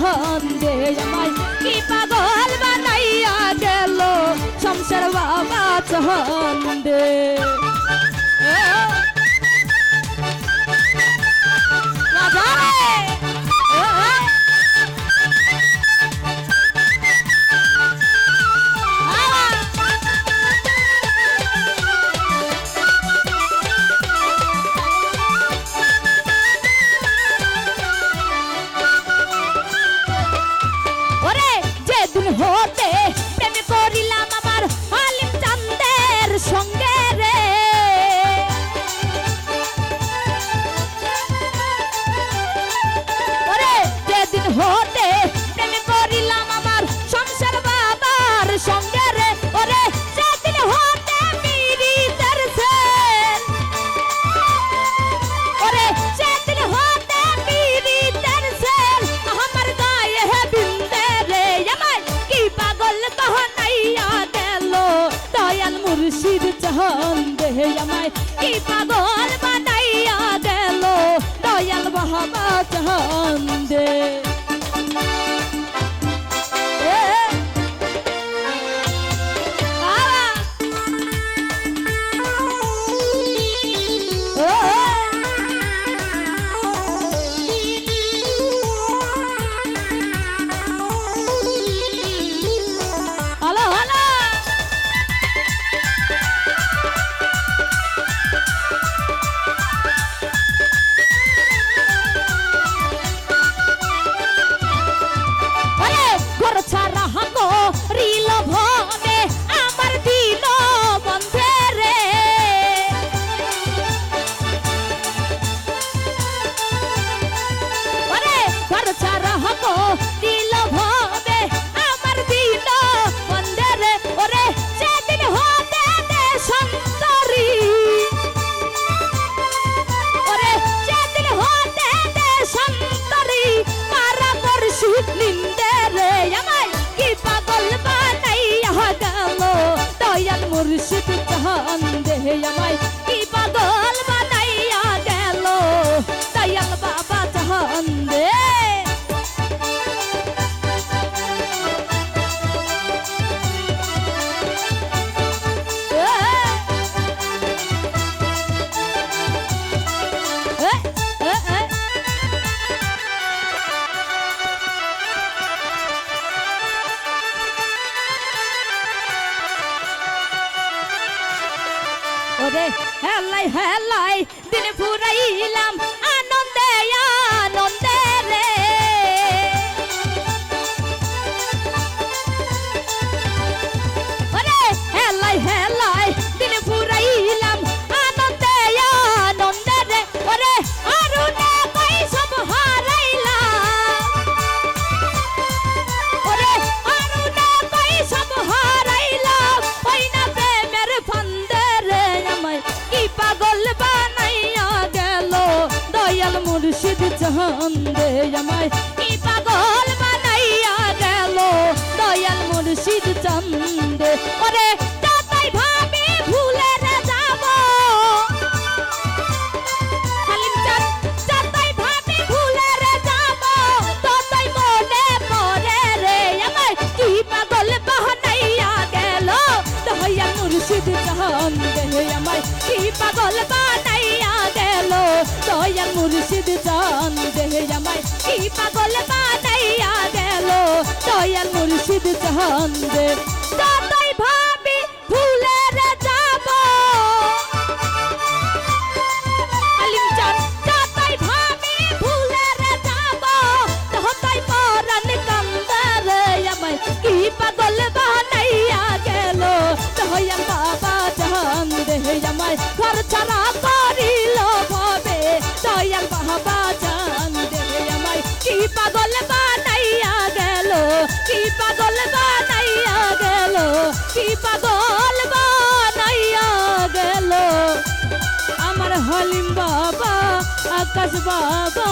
সন্দেহ আমায় কি পাগল বানাইয়া গেল? সংসার বাবা সন্দেহ মুর্শিদ চাহন দেহে আমায়। কি পাগল ওরে হেলাই হেলাই দিনে ফুরাইলাম আনন্দে আনন্দে। আমায় কি দয়াল মুর্শিদ চন্দে আমায়। কি পাগল বানাইয়া গেল দয়াল মুর্শিদ চন্দে যতই ভাবি ভুলে রে যাব। আলিম চাঁদ যতই ভাবি ভুলে রে যাব। ততই পরাণ কান্দে আমায়। কি পাগল বানাইয়া গেল দয়াল বাবা জান রে আমায়। ঘর ছাড়া আকাশ বাবা